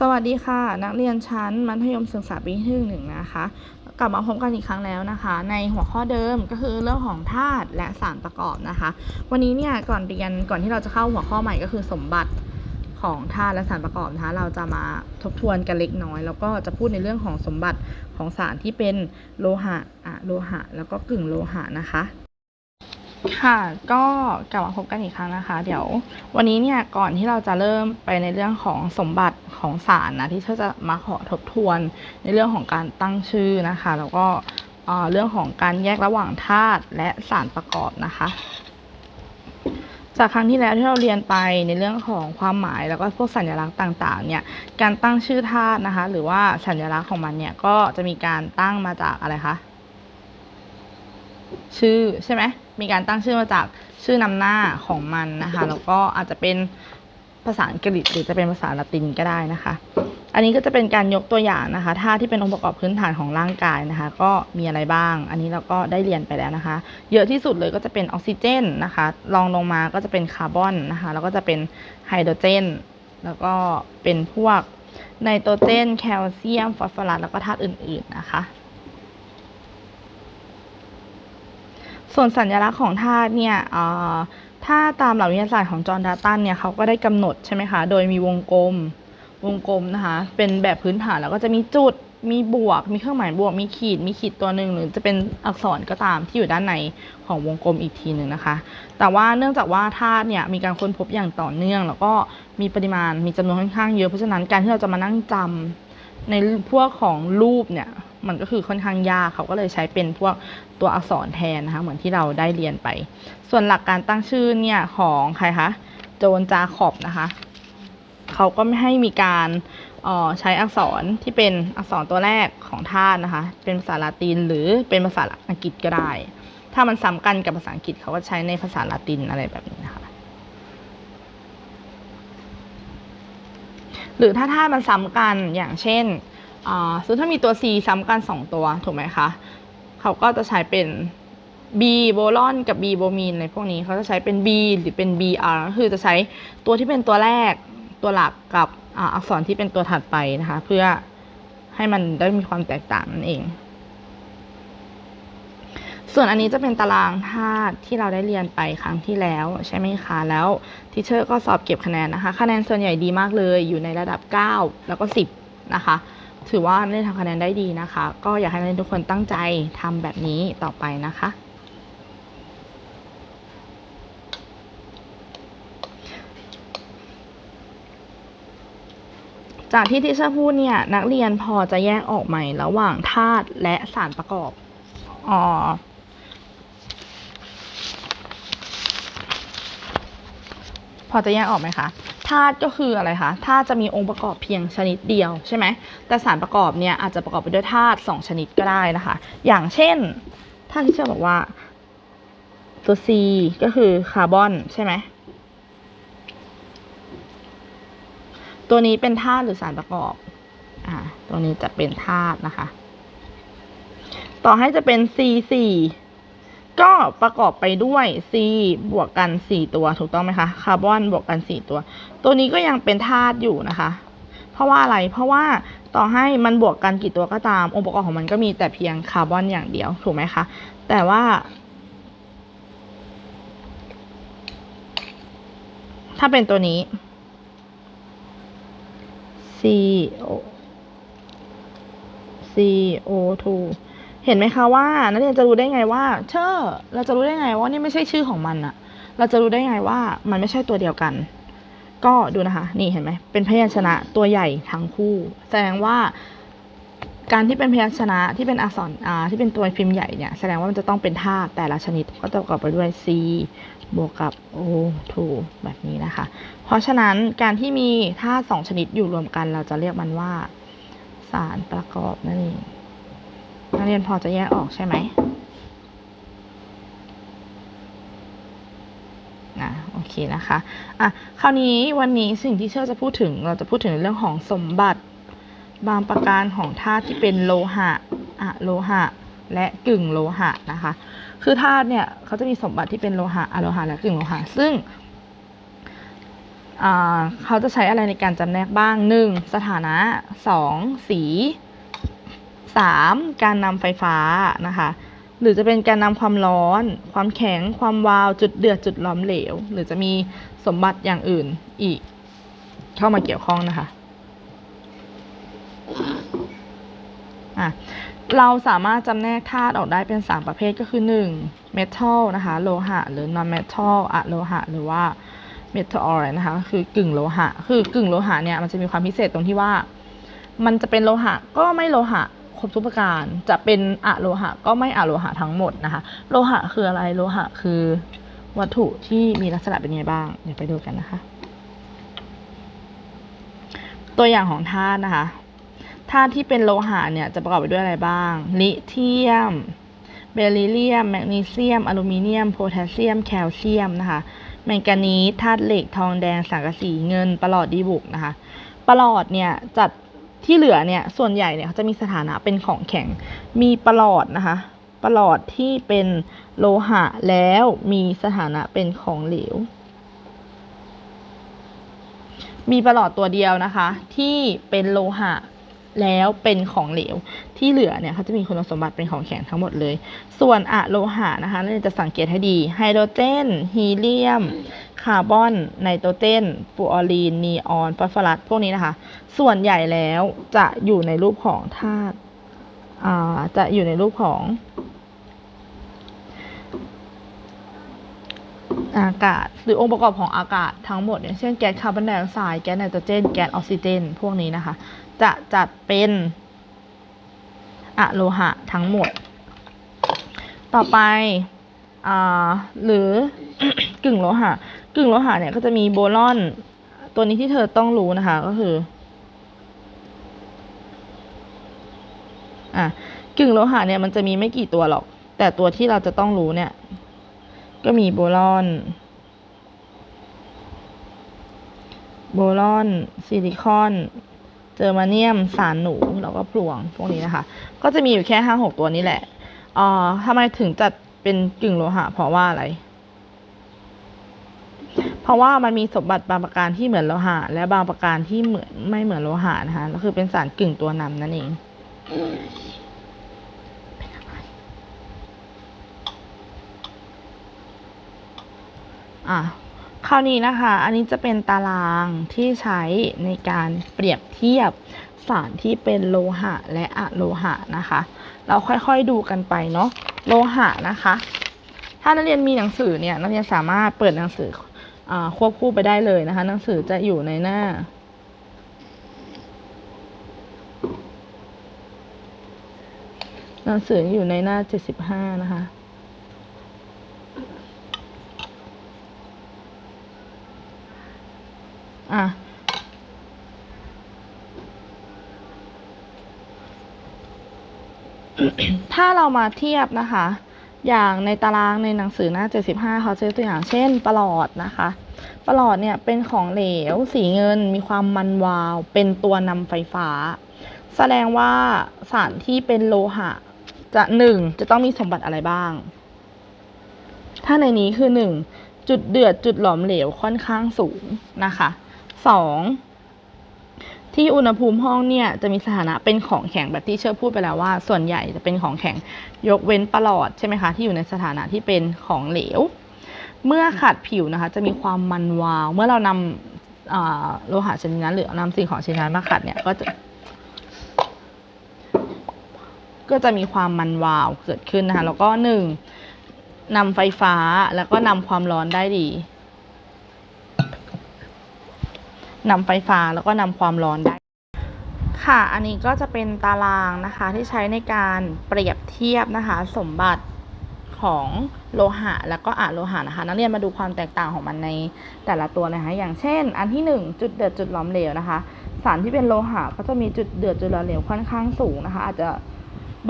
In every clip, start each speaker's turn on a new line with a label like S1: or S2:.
S1: สวัสดีค่ะ นักเรียนชั้นมัธยมศึกษาปีที่หนึ่งนะคะ กลับมาพบกันอีกครั้งแล้วนะคะ ในหัวข้อเดิมก็คือเรื่องของธาตุและสารประกอบนะคะ วันนี้เนี่ยก่อนเรียนก่อนที่เราจะเข้าหัวข้อใหม่ก็คือสมบัติของธาตุและสารประกอบนะคะ เราจะมาทบทวนกันเล็กน้อย แล้วก็จะพูดในเรื่องของสมบัติของสารที่เป็นโลหะอะโลหะ แล้วก็กึ่งโลหะนะคะค่ะก็กลับมาพบกันอีกครั้งนะคะ เดี๋ยว วันนี้เนี่ยก่อนที่เราจะเริ่มไปในเรื่องของสมบัติ ของสารนะที่เธอจะมาขอทบทวนในเรื่องของการตั้งชื่อนะคะ แล้วก็เรื่องของการแยกระหว่างธาตุและสารประกอบนะคะ จากครั้งที่แล้วที่เราเรียนไปในเรื่องของความหมายแล้วก็พวกสัญลักษณ์ต่างๆเนี่ยการตั้งชื่อธาตุนะคะ หรือว่าสัญลักษณ์ของมันเนี่ยก็จะมีการตั้งมาจากอะไรคะชื่อใช่ไหมมีการตั้งชื่อมาจากชื่อนำหน้าของมันนะคะ แล้วก็อาจจะเป็น ภาษาอังกฤษหรือจะเป็นภาษาละตินก็ได้นะคะ อันนี้ก็จะเป็นการยกตัวอย่างนะคะธาตุที่เป็นองค์ประกอบพื้นฐานของร่างกายนะคะ ก็มีอะไรบ้าง อันนี้เราก็ได้เรียนไปแล้วนะคะ เยอะที่สุดเลยก็จะเป็นออกซิเจนนะคะรองลงมาก็จะเป็นคาร์บอนนะคะ แล้วก็จะเป็นไฮโดรเจน แล้วก็เป็นพวกไนโตรเจน แคลเซียม ฟอสฟอรัส แล้วก็ธาตุอื่น ๆ นะคะ ส่วนสัญลักษณ์ของธาตุเนี่ยอ่อ ถ้าตามหลักวิทยาศาสตร์ของจอห์นดาตันเนี่ยเขาก็ได้กำหนดใช่ไหมคะ โดยมีวงกลม วงกลมนะคะ เป็นแบบพื้นฐานแล้วก็จะมีจุด มีบวก มีเครื่องหมายบวก มีขีด มีขีดตัวหนึ่งหรือจะเป็นอักษรก็ตามที่อยู่ด้านในของวงกลมอีกทีหนึ่งนะคะ แต่ว่าเนื่องจากว่าธาตุเนี่ยมีการค้นพบอย่างต่อเนื่อง แล้วก็มีปริมาณ มีจำนวนค่อนข้างเยอะ เพราะฉะนั้นการที่เราจะมานั่งจำในพวกของรูปเนี่ย มันก็คือค่อนข้างยากเขาก็เลยใช้เป็นพวกตัวอักษรแทนนะคะเหมือนที่เราได้เรียนไป ส่วนหลักการตั้งชื่อเนี่ยของใครคะโจนจาขอบนะคะเขาก็ไม่ให้มีการใช้อักษรที่เป็นอักษรตัวแรกของธาตุนะคะ เป็นภาษาละตินหรือเป็นภาษาอังกฤษก็ได้ ถ้ามันซ้ำกันกับภาษาอังกฤษเขาก็ใช้ในภาษาละตินอะไรแบบนี้นะคะ หรือถ้าธาตุมันซ้ำกันอย่างเช่น อ่าสมมติถ้ามีตัว C ซ้ำกัน 2 ตัวถูกไหมคะ เขาก็จะใช้เป็น B โบลอนกับ B โบมีนในพวกนี้เขาจะใช้เป็น B หรือเป็น BR ก็คือจะใช้ตัวที่เป็นตัวแรกตัวหลักกับอ,อักษรที่เป็นตัวถัดไปนะคะ เพื่อให้มันได้มีความแตกต่างนั่นเอง ส่วนอันนี้จะเป็นตารางธาตุที่เราได้เรียนไปครั้งที่แล้วใช่ไหมคะ แล้วทิเชอร์ก็สอบเก็บคะแนนนะคะ คะแนนส่วนใหญ่ดีมากเลยอยู่ในระดับ 9 แล้วก็ 10 นะคะ ถือว่าได้ทำคะแนนได้ดีนะคะ ก็อยากให้นักเรียนทุกคนตั้งใจทำแบบนี้ต่อไปนะคะจากที่ทิชอร์พูดเนี่ยนักเรียนพอจะแยกออกไหมระหว่างธาตุและสารประกอบอ๋อพอจะแยกออกไหมคะ ธาตุก็คืออะไรคะธาตุจะมีองค์ประกอบเพียงชนิดเดียวใช่ไหมแต่สารประกอบเนี่ยอาจจะประกอบไปด้วยธาตุสองชนิดก็ได้นะคะ อย่างเช่นถ้านที่เชอร์บอกว่าตัว C ก็คือคาร์บอนใช่ไหมตัวนี้เป็นธาตุหรือสารประกอบ อ่า ตัวนี้จะเป็นธาตุนะคะ ต่อให้จะเป็น C 4 ก็ประกอบไปด้วย C บวกกัน 4 ตัวถูกต้องไหมคะคาร์บอนบวกกัน 4 ตัว ตัวนี้ก็ยังเป็นธาตุอยู่นะคะ เพราะว่าอะไรเพราะว่าต่อให้มันบวกกันกี่ตัวก็ตาม องค์ประกอบของมันก็มีแต่เพียงคาร์บอนอย่างเดียวถูกไหมคะแต่ว่า ถ้าเป็นตัวนี้ CO CO2 เห็นไหมคะว่านักเรียนจะรู้ได้ไงว่า เชอร์เราจะรู้ได้ไงว่านี่ไม่ใช่ชื่อของมันอะเราจะรู้ได้ไงว่ามันไม่ใช่ตัวเดียวกัน ก็ดูนะคะ นี่เห็นไหมเป็นพยัญชนะตัวใหญ่ทั้งคู่ แสดงว่าการที่เป็นพยัญชนะที่เป็นอักษรอ่าที่เป็นตัวพิมพ์ใหญ่เนี่ยแสดงว่ามันจะต้องเป็นธาตุแต่ละชนิดก็จะประกอบไปด้วย C บวกกับ O2 แบบนี้นะคะ เพราะฉะนั้นการที่มีธาตุสองชนิดอยู่รวมกัน เราจะเรียกมันว่าสารประกอบนั่นเอง นักเรียนพอจะแยกออกใช่ไหมนะโอเคนะคะอะคราวนี้วันนี้สิ่งที่เชื่อจะพูดถึงเราจะพูดถึงเรื่องของสมบัติบางประการของธาตุที่เป็นโลหะอะโลหะ และกึ่งโลหะนะคะ คือธาตุเนี่ยเขาจะมีสมบัติที่เป็นโลหะอะโลหะและกึ่งโลหะ ซึ่งเขาจะใช้อะไรในการจำแนกบ้างหนึ่งสถานะสองสี สามการนำไฟฟ้านะคะหรือจะเป็นการนำความร้อน ความแข็ง ความวาว จุดเดือด จุดล้อมเหลว หรือจะมีสมบัติอย่างอื่นอีก เข้ามาเกี่ยวข้องนะคะะเราสามารถจำแนกธาตุออกได้เป็น 3 ประเภทก็คือ 1. metal นะคะโลหะ หรือ non metal อะโลหะ หรือว่า metal oil นะคะคือกึ่งโลหะ คือกึ่งโลหะเนี่ยมันจะมีความพิเศษตรงที่ว่า มันจะเป็นโลหะก็ไม่โลหะ ครบทุกประการ จะเป็นอะโลหะก็ไม่อะโลหะทั้งหมดนะคะ โลหะคืออะไร โลหะคือวัตถุที่มีลักษณะเป็นยังไงบ้าง เดี๋ยวไปดูกันนะคะ ตัวอย่างของธาตุนะคะ ธาตุที่เป็นโลหะเนี่ยจะประกอบไปด้วยอะไรบ้าง ลิเทียม เบริเลียม แมกนีเซียม อลูมิเนียม โพแทสเซียม แคลเซียมนะคะแมงกานีสธาตุเหล็ก ทองแดง สังกะสี เงินประหลอดดีบุกนะคะประหลอดเนี่ยจัด ที่เหลือเนี่ยส่วนใหญ่เนี่ยเขาจะมีสถานะเป็นของแข็ง มีประหลอดนะคะประหลอดที่เป็นโลหะแล้วมีสถานะเป็นของเหลว มีประหลอดตัวเดียวนะคะ ที่เป็นโลหะ แล้วเป็นของเหลว ที่เหลือเนี่ยเขาจะมีคุณสมบัติเป็นของแข็งทั้งหมดเลย ส่วนอะโลหะนะคะเราจะสังเกตให้ดีไฮโดรเจนฮีเลียม คาร์บอนไนโตรเจนฟูออรีนนีออนฟอสฟอรัสพวกนี้นะคะ ส่วนใหญ่แล้วจะอยู่ในรูปของธาตุจะอยู่ในรูปของอากาศ หรือองค์ประกอบของอากาศทั้งหมดอย่างเช่นแก๊สคาร์บอนไดออกไซด์แก๊สไนโตรเจน แก๊สออกซิเจน พวกนี้นะคะ จะจัดเป็นอะโลหะทั้งหมด ต่อไปอหรือกึ่งโลหะ กึ่งโลหะเนี่ยก็จะมีโบรอน ตัวนี้ที่เธอต้องรู้นะคะก็คืออะกึ่งโลหะเนี่ยมันจะมีไม่กี่ตัวหรอก แต่ตัวที่เราจะต้องรู้เนี่ย ก็มีโบรอน โบรอน ซิลิคอน เจอมาเนียมสารหนูแล้วก็พลวงพวกนี้นะคะ ก็จะมีอยู่แค่ห้าหกตัวนี้แหละอ่าทำไมถึงจัดเป็นกึ่งโลหะ เพราะว่าอะไร เพราะว่ามันมีสมบัติบางประการที่เหมือนโลหะ และบางประการที่เหมือนไม่เหมือนโลหะนะคะก็คือเป็นสารกึ่งตัวนำนั่นเองอะ คราวนี้นะคะ อันนี้จะเป็นตารางที่ใช้ในการเปรียบเทียบสารที่เป็นโลหะและอะโลหะนะคะ เราค่อยๆดูกันไปเนาะ โลหะนะคะ ถ้านักเรียนมีหนังสือเนี่ยนักเรียนสามารถเปิดหนังสืออควบคู่ไปได้เลยนะคะ หนังสือจะอยู่ในหน้า หนังสืออยู่ในหน้าเจ็ดสิบห้านะคะ อะถ้าเรามาเทียบนะคะ อย่างในตารางในหนังสือหน้า 75 เขาจะยกตัวอย่างเช่นปลอดนะคะ ปลอดเนี่ยเป็นของเหลว สีเงิน มีความมันวาว เป็นตัวนำไฟฟ้า แสดงว่าสารที่เป็นโลหะ จะหนึ่งจะต้องมีสมบัติอะไรบ้าง ถ้าในนี้คือหนึ่งจุดเดือดจุดหลอมเหลวค่อนข้างสูงนะคะ สองที่อุณหภูมิห้องเนี่ยจะมีสถานะเป็นของแข็งแบบที่เชื่อพูดไปแล้วว่า ส่วนใหญ่จะเป็นของแข็งยกเว้นประหลอดใช่ไหมคะที่อยู่ในสถานะที่เป็นของเหลว เมื่อขัดผิวนะคะ จะมีความมันวาว เมื่อเรานำโลหะชนิดนั้นหรือนำสิ่งของชนิดนั้นมาขัดเนี่ยก็จะก็จะมีความมันวาวเกิดขึ้นนะคะ แล้วก็หนึ่งนำไฟฟ้าแล้วก็นำความร้อนได้ดี นำไฟฟ้าแล้วก็นำความร้อนได้ ค่ะ อันนี้ก็จะเป็นตารางนะคะที่ใช้ในการเปรียบเทียบนะคะ สมบัติของโลหะแล้วก็อะโลหะนะคะ นักเรียนมาดูความแตกต่างของมันในแต่ละตัวนะคะ อย่างเช่น อันที่หนึ่งจุดเดือดจุดหลอมเหลวนะคะ สารที่เป็นโลหะก็จะมีจุดเดือดจุดหลอมเหลวค่อนข้างสูงนะคะ อาจจะ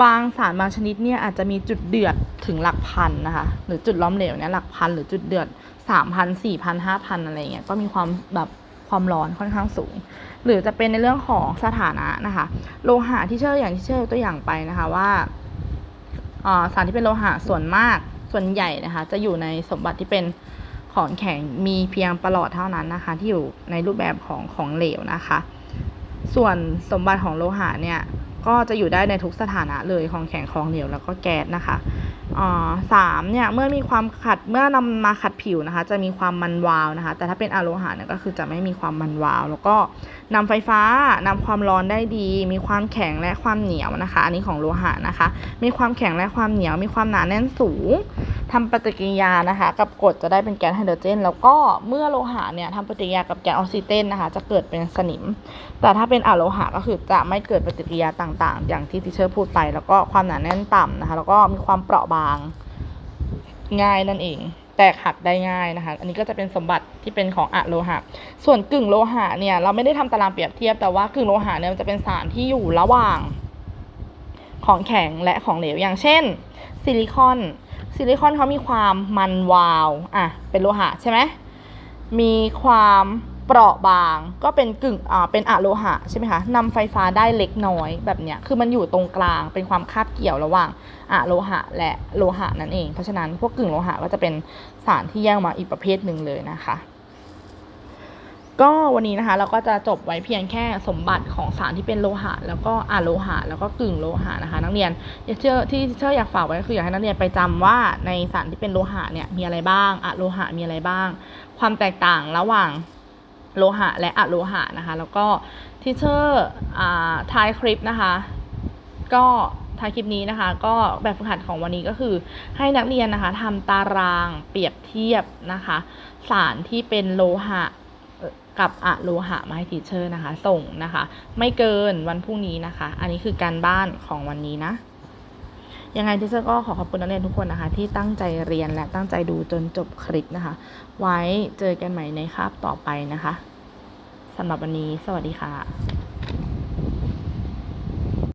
S1: บางสารบางชนิดเนี่ยอาจจะมีจุดเดือดถึงหลักพันนะคะ หรือจุดล้อมเหลวเนี่ยหลักพันหรือจุดเดือดสามพันสี่พันห้าพันอะไรเงี้ยก็มีความแบบ ความร้อนค่อนข้างสูง หรือจะเป็นในเรื่องของสถานะนะคะ โลหะที่เชื่ออย่างที่เชื่อตัวอย่างไปนะคะว่าสารที่เป็นโลหะส่วนมากส่วนใหญ่นะคะ จะอยู่ในสมบัติที่เป็นของแข็งมีเพียงประหลอดเท่านั้นนะคะ ที่อยู่ในรูปแบบของของเหลวนะคะ ส่วนสมบัติของโลหะเนี่ยก็จะอยู่ได้ในทุกสถานะเลยของแข็งของเหลวแล้วก็แก๊สนะคะ สามเนี่ยเมื่อมีความขัดเมื่อนำมาขัดผิวนะคะ จะมีความมันวาวนะคะ แต่ถ้าเป็นอะโลหะเนี่ยก็คือจะไม่มีความมันวาว แล้วก็นำไฟฟ้านำความร้อนได้ดี มีความแข็งและความเหนียวนะคะ อันนี้ของโลหะนะคะ มีความแข็งและความเหนียว มีความหนาแน่นสูงทำปฏิกิริยานะคะ กับกรดจะได้เป็นแก๊สไฮโดรเจน แล้วก็เมื่อโลหะเนี่ยทำปฏิกิริยากับแก๊สออกซิเจนนะคะ จะเกิดเป็นสนิม แต่ถ้าเป็นอะโลหะก็คือจะไม่เกิดปฏิกิริยาต่าง ๆ อย่างที่ทิเชอร์พูดไป แล้วก็ความหนาแน่นต่ำนะคะ แล้วก็มีความเปราะบางง่ายนั่นเอง แตกหักได้ง่ายนะคะ อันนี้ก็จะเป็นสมบัติที่เป็นของอะโลหะ ส่วนกึ่งโลหะเนี่ยเราไม่ได้ทำตารางเปรียบเทียบแต่ว่ากึ่งโลหะเนี่ยมันจะเป็นสารที่อยู่ระหว่าง ของแข็งและของเหลวอย่างเช่น ซิลิคอน ซิลิคอนเขามีความมันวาวอะเป็นโลหะใช่ไหมมีความ เปราะบางก็เป็นกึ่งอ่าเป็นอะโลหะใช่ไหมคะนำไฟฟ้าได้เล็กน้อยแบบเนี้ยคือมันอยู่ตรงกลางเป็นความคาบเกี่ยวระหว่างอะโลหะและโลหะนั่นเองเพราะฉะนั้นพวกกึ่งโลหะก็จะเป็นสารที่แยกมาอีกประเภทหนึ่งเลยนะคะก็วันนี้นะคะเราก็จะจบไว้เพียงแค่สมบัติของสารที่เป็นโลหะ แล้วก็อะโลหะ แล้วก็กึ่งโลหะนะคะ นักเรียนอยากเชื่อที่เชื่ออยากฝากไว้ก็คืออยากให้นักเรียนไปจำว่าในสารที่เป็นโลหะเนี่ยมีอะไรบ้างอะโลหะมีอะไรบ้าง ความแตกต่างระหว่าง โลหะและอะโลหะนะคะ แล้วก็ที่เชอร์ท้ายคลิปนะคะ ก็ท้ายคลิปนี้นะคะ ก็แบบฝึกหัดของวันนี้ก็คือ ให้นักเรียนนะคะทำตารางเปรียบเทียบนะคะ สารที่เป็นโลหะกับอะโลหะมาให้ทีเชอร์นะคะ ส่งนะคะ ไม่เกินวันพรุ่งนี้นะคะ อันนี้คือการบ้านของวันนี้นะ ยังไงทีเซอร์ก็ขอขอบคุณนักเรียนทุกคนนะคะ ที่ตั้งใจเรียนและตั้งใจดูจนจบคลิปนะคะ ไว้เจอกันใหม่ในคาบต่อไปนะคะสำหรับวันนี้ สวัสดีค่ะ